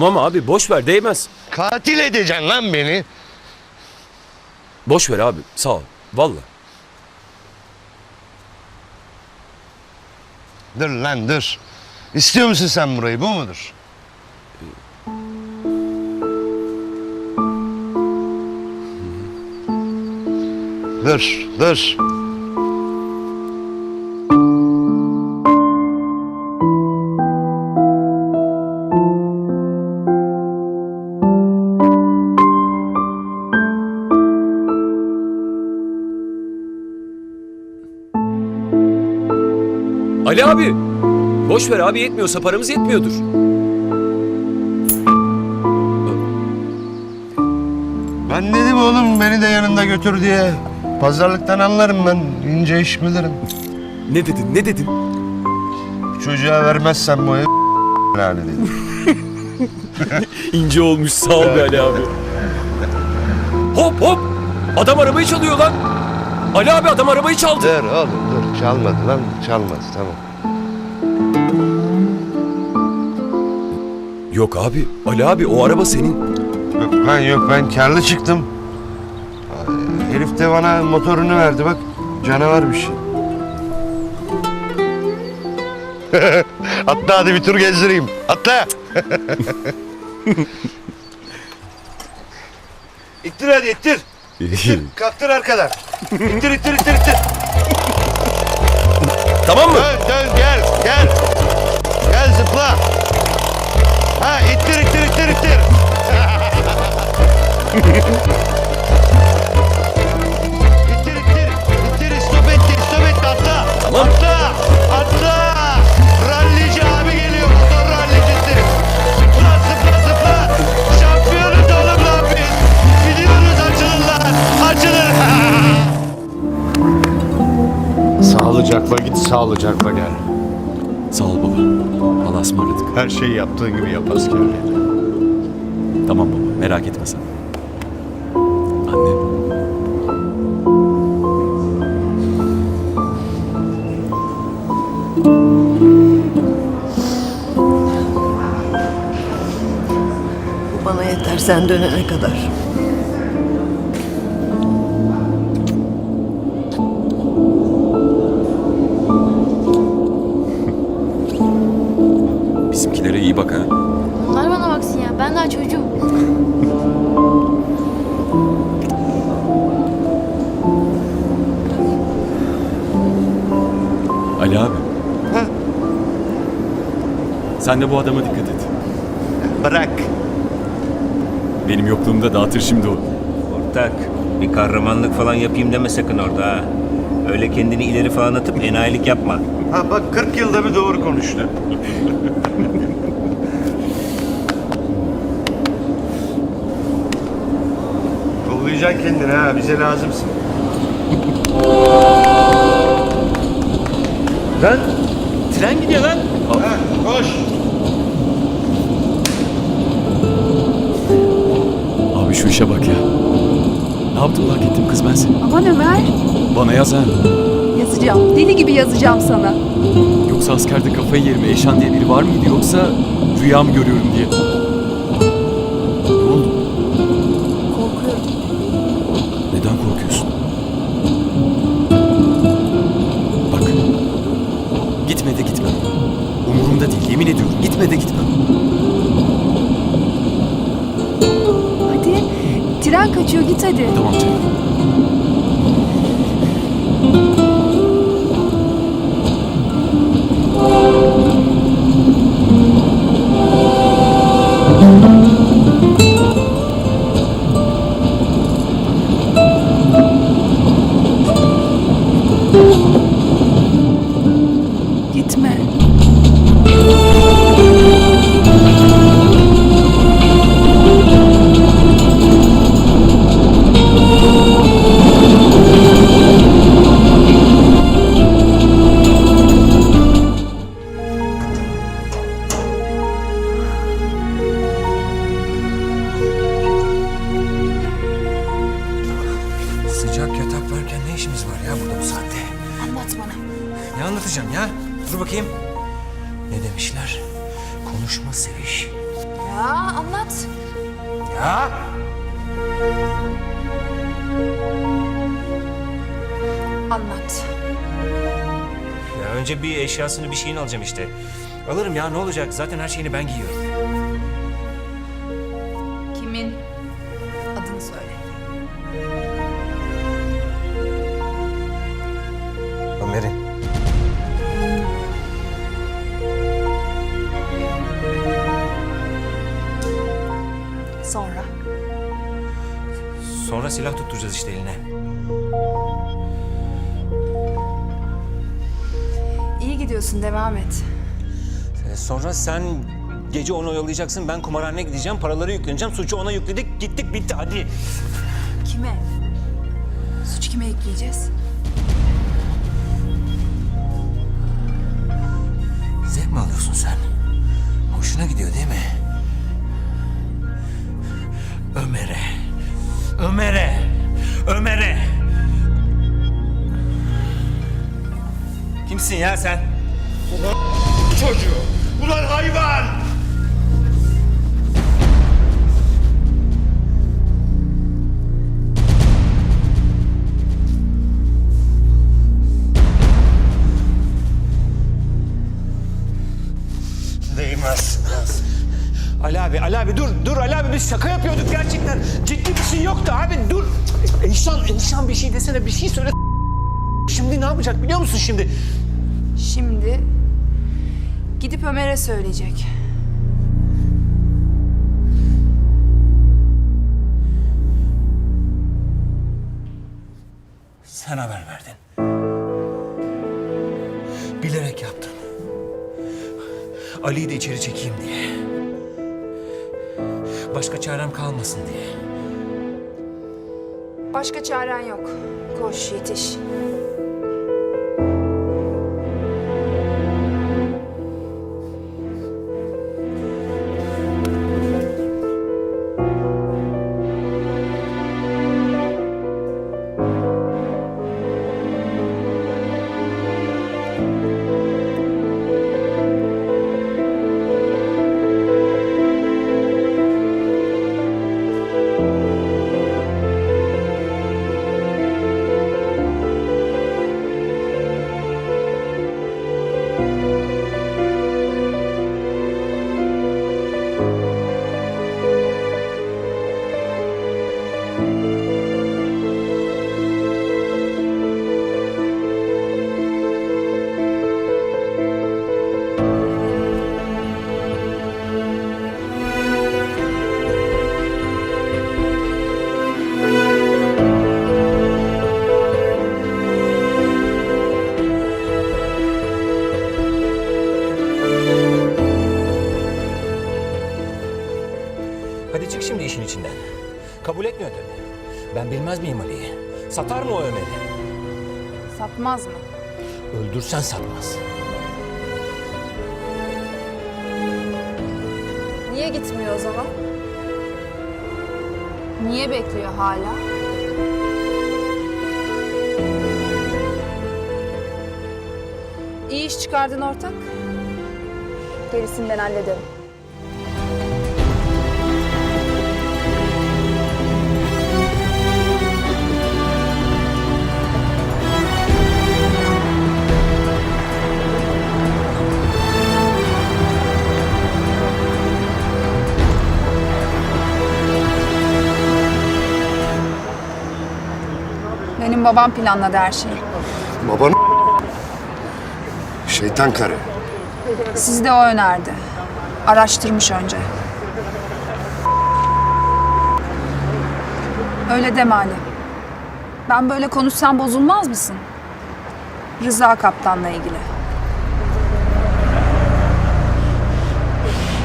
Tamam abi boş ver değmez. Katil edeceksin lan beni. Boş ver abi sağ ol. Valla. Dur lan dur. İstiyor musun sen burayı bu mudur? Dur, dur. Ali abi. Boş ver abi yetmiyorsa paramız yetmiyordur. Ben dedim oğlum beni de yanında götür diye. Pazarlıktan anlarım ben. ince iş bilirim. Ne dedin ne dedin? Çocuğa vermezsen bu ev yani dedim. İnce olmuş sağ ol be Ali abi. Hop hop. Adam arabayı çalıyor lan. Ali abi adam arabayı çaldı. Dur oğlum dur. Çalmadı lan. Çalmaz tamam. Yok abi. Ali abi o araba senin. Yok lan yok ben karlı çıktım. Herif de bana motorunu verdi bak. Canavar bir şey. Atla hadi bir tur gezdireyim. Atla. ittir hadi ittir. İttir. Kalktır arkadan. İttir ittir ittir ittir. Tamam mı? Dön dön gel gel. Gel zıpla. Ha ittir ittir ittir ittir. ittir ittir. İttir stop etti stop etti atla. Tamam. Atla. Atla. Rallici abi geliyor motor rallicisi. Zıpla zıpla zıpla. Şampiyonuz oğlum lan biz. Gidiyoruz açılın lan. Açılın. Sağlıcakla git, sağlıcakla gel. Sağ ol baba. Allah'a ısmarladık. Her şeyi yaptığın gibi yap askerliğini. Tamam baba merak etme sen. Anne. Bu bana yeter sen dönene kadar. Ya. Çocuğum. Ali abi. Sen de bu adama dikkat et. Bırak. Benim yokluğumda dağıtır şimdi o. Ortak, bir kahramanlık falan yapayım deme sakın orada ha. Öyle kendini ileri falan atıp enayilik yapma. Ha bak 40 yılda bir doğru konuştu. Kollayacaksın kendini ha bize lazımsın. Lan, tren gidiyor lan. Ha, koş. Abi şu işe bak ya. Ne yaptım fark ettim kız ben seni. Aman Ömer. Bana yaz ha. Yazacağım. Deli gibi yazacağım sana. Yoksa askerde kafayı yerim Eşan diye biri var mıydı yoksa rüya mı görüyorum diye. Neden korkuyorsun? Bak. Gitme de gitme. Umurumda değil yemin ediyorum gitme de gitme. Hadi. Tren kaçıyor git hadi. Tamam canım. Eşyasını bir şeyini alacağım işte. Alırım ya ne olacak? Zaten her şeyini ben giyiyorum. Kimin? Adını söyle. Ömer'in. Sonra. Sonra silah tutturacağız işte eline. İyi gidiyorsun devam et. Ee, Sonra sen gece onu oyalayacaksın. Ben kumarhaneye gideceğim. Paraları yükleneceğim. Suçu ona yükledik. Gittik bitti hadi. Kime? Suç kime ekleyeceğiz? Zevk mi alıyorsun sen? Hoşuna gidiyor değil mi? Ömer'e. Ömer'e. Ömer'e. Kimsin ya sen? Çocuğu. Ulan hayvan. Ali abi, Ali abi dur, dur Ali abi biz şaka yapıyorduk gerçekten. Ciddi bir şey yoktu abi dur. Enişan, enişan bir şey desene bir şey söyle. Şimdi ne yapacak biliyor musun şimdi? Şimdi gidip Ömer'e söyleyecek. Sen haber verdin. Bilerek yaptın. Ali'yi de içeri çekeyim diye. Başka çarem kalmasın diye. Başka çaren yok. Koş yetiş. Satmaz mı? Öldürsen satmaz. Niye gitmiyor o zaman? Niye bekliyor hala? İyi iş çıkardın ortak. Gerisini ben hallederim. Benim babam planladı her şeyi. Babanın şeytan karı. Sizi de o önerdi. Araştırmış önce. Öyle deme Ali. Ben böyle konuşsam bozulmaz mısın? Rıza kaptanla ilgili.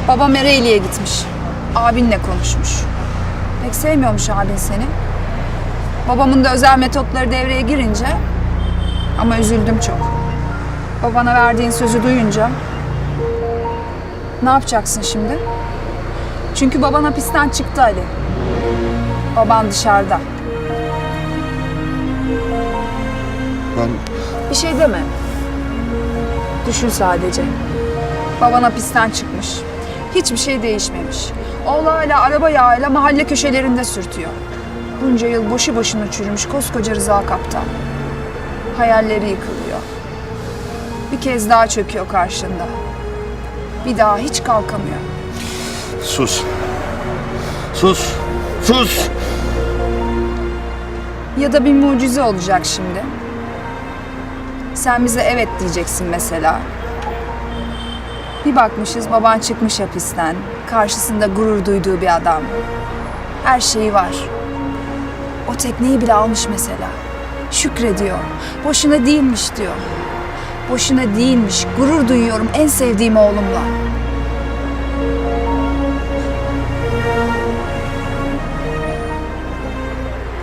Babam Ereğli'ye gitmiş. Abinle konuşmuş. Pek sevmiyormuş abin seni. Babamın da özel metotları devreye girince... Ama üzüldüm çok. Babana verdiğin sözü duyunca ne yapacaksın şimdi? Çünkü baban hapisten çıktı Ali. Baban dışarıda. Ben Bir şey deme. Düşün sadece. Baban hapisten çıkmış. Hiçbir şey değişmemiş. Oğlu hala araba yağıyla mahalle köşelerinde sürtüyor. Bunca yıl boşu boşuna çürümüş koskoca Rıza Kaptan. Hayalleri yıkılıyor. Bir kez daha çöküyor karşında. Bir daha hiç kalkamıyor. Sus. Sus. Sus. Ya da bir mucize olacak şimdi. Sen bize evet diyeceksin mesela. Bir bakmışız baban çıkmış hapisten. Karşısında gurur duyduğu bir adam. Her şeyi var. O tekneyi bile almış mesela. Şükrediyor. Boşuna değilmiş diyor. Boşuna değilmiş. Gurur duyuyorum en sevdiğim oğlumla.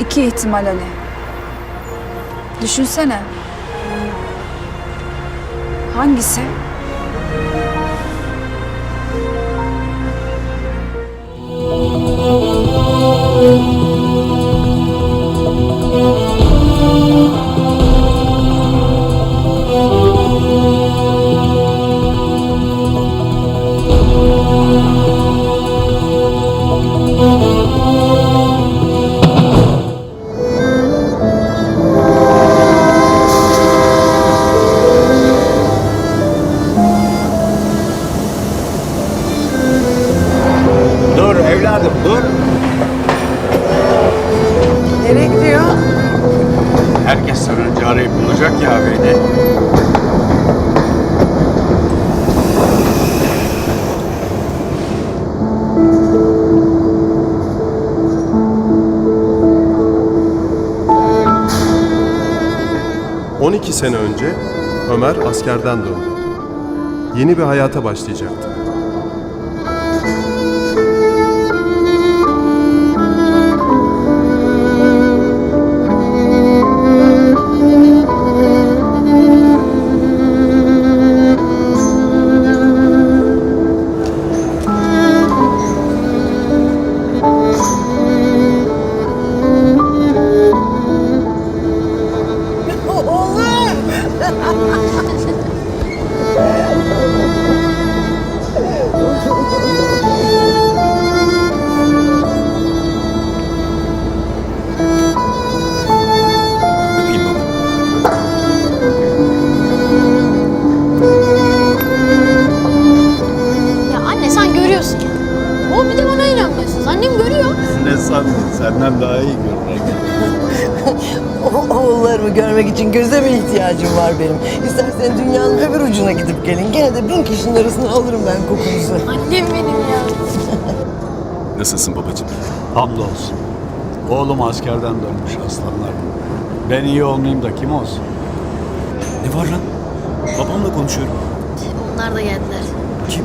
İki ihtimal Ali. Düşünsene. Hangisi? Dur askerden döndü. Yeni bir hayata başlayacaktı. Bana inanmıyorsunuz. Annem görüyor. Ne sandın? Senden daha iyi görünüyor. O, oğullarımı görmek için göze mi ihtiyacım var benim? İstersen dünyanın öbür ucuna gidip gelin. Gene de bin kişinin arasına alırım ben kokunuzu. Annem benim ya. Nasılsın babacığım? Hamdolsun. Oğlum askerden dönmüş aslanlar. Ben iyi olmayayım da kim olsun? Ne var lan? Babamla konuşuyorum. Onlar da geldiler. Kim?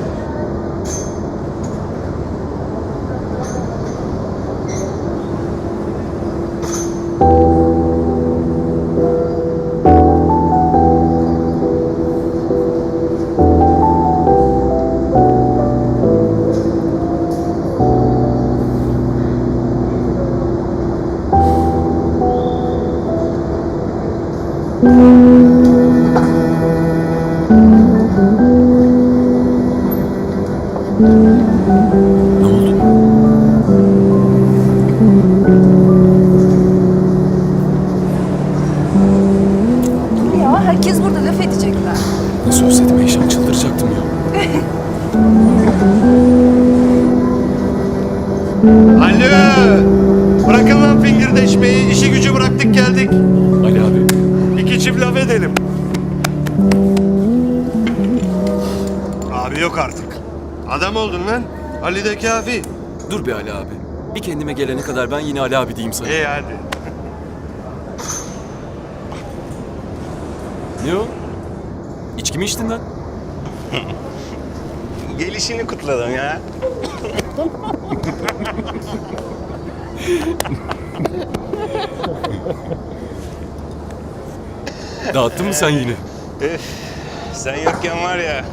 Lan. Ali de kafi. Dur be Ali abi. Bir kendime gelene kadar ben yine Ali abi diyeyim sana. İyi hadi. Ne o? İçki mi içtin lan? Gelişini kutladım ya. Dağıttın mı sen yine? Sen yokken var ya.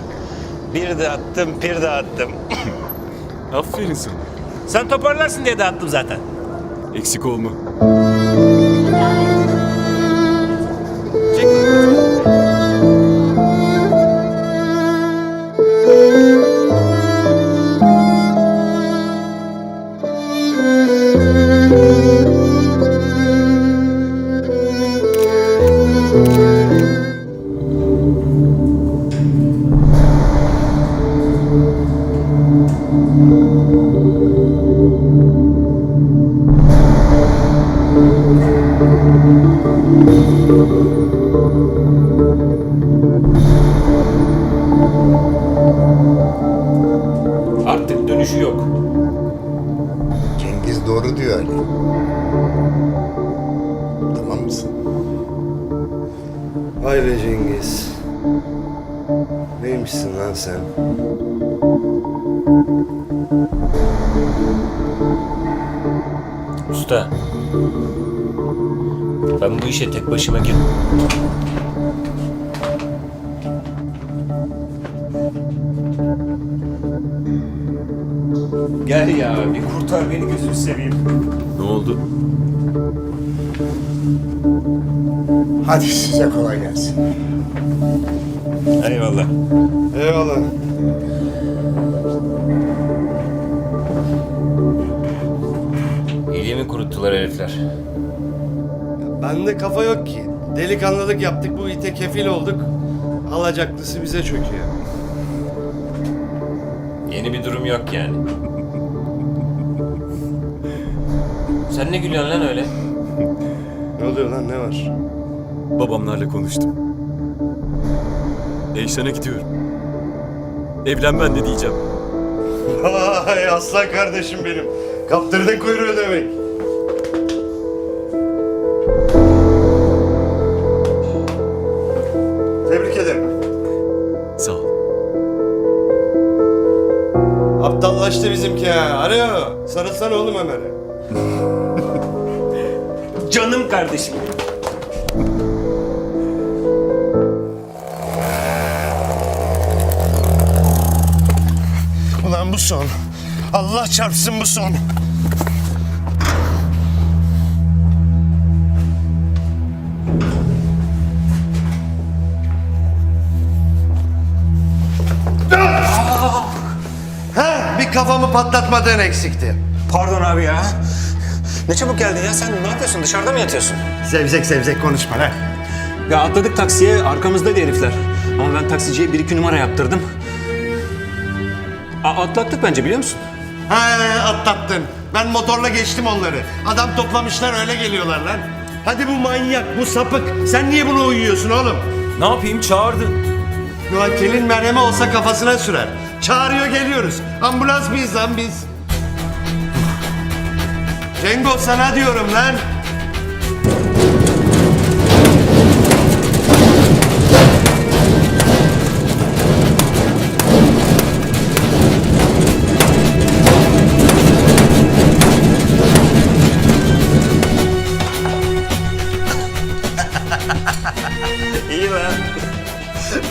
Bir de attım, bir de attım. Aferin sana. Sen toparlarsın diye dağıttım zaten. Eksik olma. Neymişsin lan sen? Usta. Ben bu işe tek başıma gir. Gel ya bir kurtar beni gözünü seveyim. Ne oldu? Hadi size kolay gelsin. Eyvallah. Eyvallah. İliğimi kuruttular herifler. Bende kafa yok ki. Delikanlılık yaptık bu ite kefil olduk. Alacaklısı bize çöküyor. Yeni bir durum yok yani. Sen ne gülüyorsun lan öyle? Ne oluyor lan ne var? Babamlarla konuştum. Eyşan'a gidiyorum. Evlen ben de diyeceğim. Vay aslan kardeşim benim. Kaptırdın kuyruğu demek. Tebrik ederim. Sağ ol. Aptallaştı bizimki ha. Alo. Sarılsana oğlum Ömer'e. Canım kardeşim. Son. Allah çarpsın bu son. Ha, bir kafamı patlatmadığın eksikti. Pardon abi ya. Ne çabuk geldin ya sen ne yapıyorsun dışarıda mı yatıyorsun? Sevzek sevzek konuşma lan. Ya atladık taksiye arkamızdaydı herifler. Ama ben taksiciye bir iki numara yaptırdım. A- atlattık bence biliyor musun? Ha atlattın. Ben motorla geçtim onları. Adam toplamışlar öyle geliyorlar lan. Hadi bu manyak, bu sapık. Sen niye buna uyuyorsun oğlum? Ne yapayım çağırdın. Muhakkelin merhemi olsa kafasına sürer. Çağırıyor geliyoruz. Ambulans mıyız lan biz? Cengo sana diyorum lan.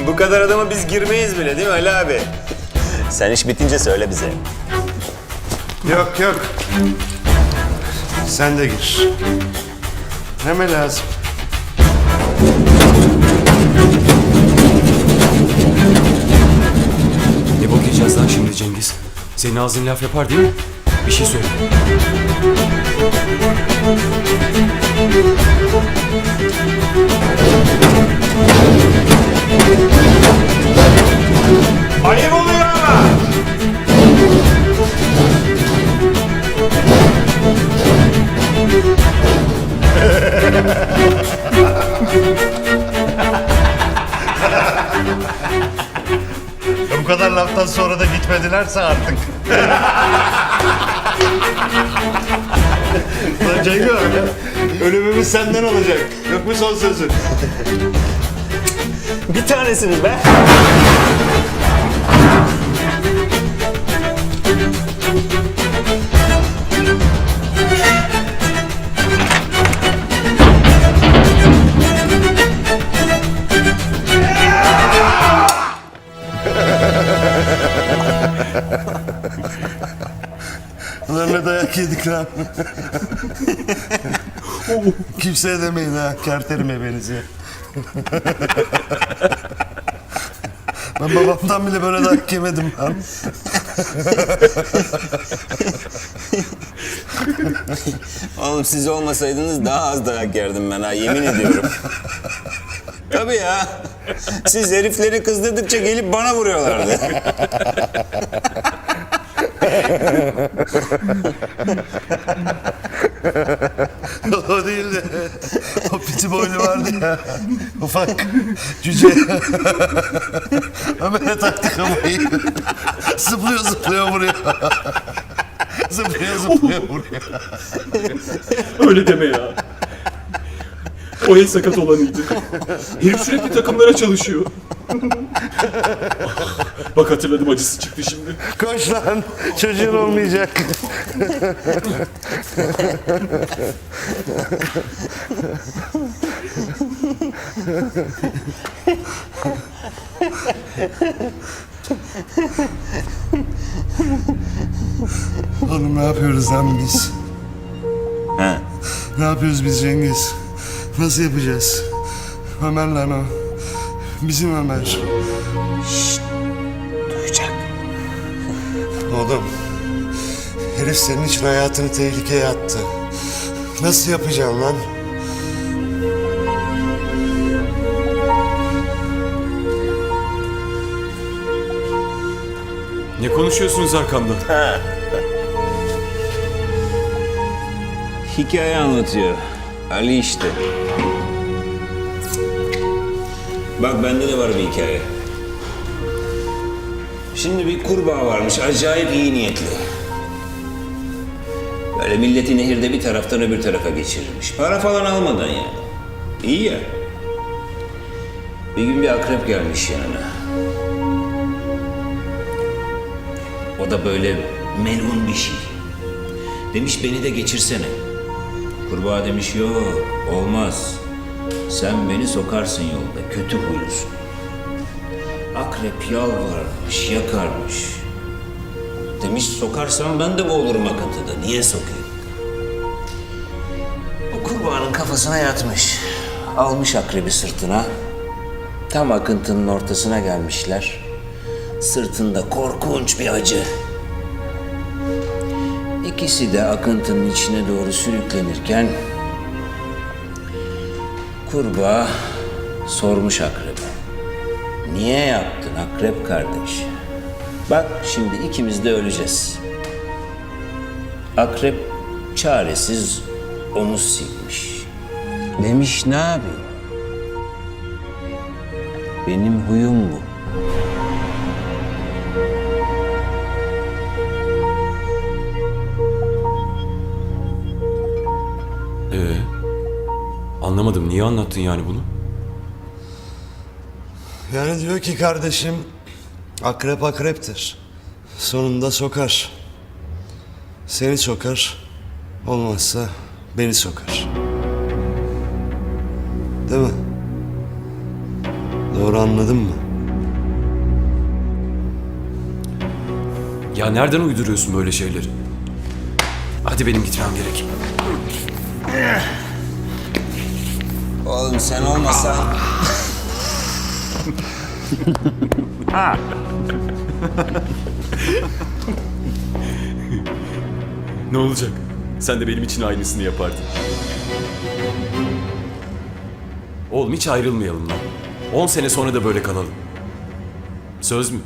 Bu kadar adama biz girmeyiz bile değil mi Ali abi? Sen iş bitince söyle bize. Yok yok. Sen de gir. Ne mi lazım? Ne bok yiyeceğiz lan şimdi Cengiz? Senin ağzın laf yapar değil mi? Bir şey söyle. Ayıp oluyor. Bu kadar laftan sonra da gitmedilerse artık. Lan Cengo, ölümümüz senden olacak. Yok mu son sözün? Bir tanesiniz be. Ulan ne dayak yedik lan. Kimseye demeyin ha, kerterim ebenizi. Ben babamdan bile böyle dayak yemedim lan. Oğlum siz olmasaydınız daha az dayak yerdim ben ha yemin ediyorum. Tabii ya. Siz herifleri kızdırdıkça gelip bana vuruyorlardı. o değil de o piti boylu vardı ya. Ufak cüce. Ömer'e taktı kafayı. zıplıyor zıplıyor vuruyor. zıplaya zıplaya vuruyor. Öyle deme ya. O el sakat olanıydı. Herif sürekli takımlara çalışıyor. Bak hatırladım acısı çıktı şimdi. Koş lan. Çocuğun olmayacak. Oğlum ne yapıyoruz lan biz? He. Ne yapıyoruz biz Cengiz? Nasıl yapacağız? Ömer lan o. Bizim Ömer. Duyacak. Oğlum. Herif senin için hayatını tehlikeye attı. Nasıl yapacaksın lan? Ne konuşuyorsunuz arkamda? Hikaye anlatıyor. Ali işte. Bak bende de var bir hikaye. Şimdi bir kurbağa varmış, acayip iyi niyetli. Böyle milleti nehirde bir taraftan öbür tarafa geçirirmiş. Para falan almadan yani. İyi ya. Bir gün bir akrep gelmiş yanına. O da böyle melun bir şey. Demiş beni de geçirsene. Kurbağa demiş yok olmaz. Sen beni sokarsın yolda kötü huylusun. Akrep yalvarmış yakarmış. Demiş sokarsan ben de boğulurum akıntıda. Niye sokayım? O kurbağanın kafasına yatmış. Almış akrebi sırtına. Tam akıntının ortasına gelmişler. Sırtında korkunç bir acı. İkisi de akıntının içine doğru sürüklenirken kurbağa sormuş akrebe. Niye yaptın akrep kardeş? Bak şimdi ikimiz de öleceğiz. Akrep çaresiz omuz silmiş. Demiş ne yapayım? Benim huyum bu. Anlamadım. Niye anlattın yani bunu? Yani diyor ki kardeşim akrep akreptir. Sonunda sokar. Seni sokar. Olmazsa beni sokar. Değil mi? Doğru anladın mı? Ya nereden uyduruyorsun böyle şeyleri? Hadi benim gitmem gerek. Oğlum sen olmasan... Ne olacak? Sen de benim için aynısını yapardın. Oğlum hiç ayrılmayalım lan. 10 sene sonra da böyle kalalım. Söz mü?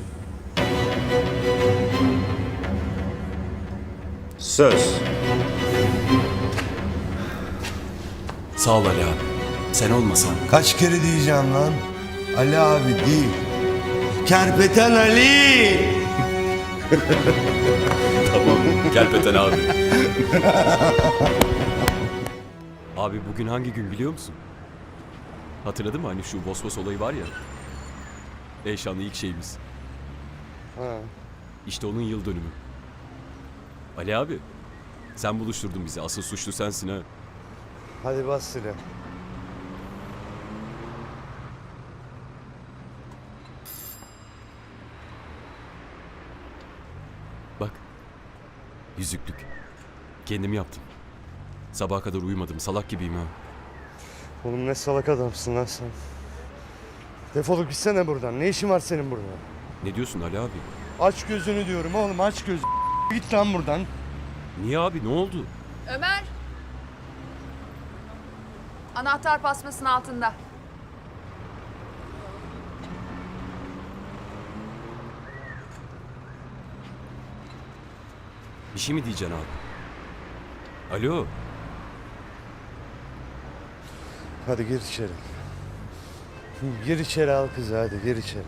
Söz. Sağ ol Ali abi. Sen olmasan. Kaç kere diyeceğim lan? Ali abi değil. Kerpeten Ali! Tamam. Kerpeten abi. abi bugün hangi gün biliyor musun? Hatırladın mı hani şu Bosphorus olayı var ya? Eyşanlı ilk şeyimiz. İşte onun yıl dönümü. Ali abi. Sen buluşturdun bizi. Asıl suçlu sensin ha. Hadi bas Sile. Yüzüklük. Kendim yaptım. Sabaha kadar uyumadım. Salak gibiyim ha. Oğlum ne salak adamsın lan sen. Defolup gitsene buradan. Ne işin var senin burada? Ne diyorsun Ali abi? Aç gözünü diyorum oğlum aç gözünü. Git lan buradan. Niye abi? Ne oldu? Ömer. Anahtar pasmasının altında. Bir şey mi diyeceksin abi? Alo. Hadi gir içeri. Gir içeri al kızı hadi gir içeri.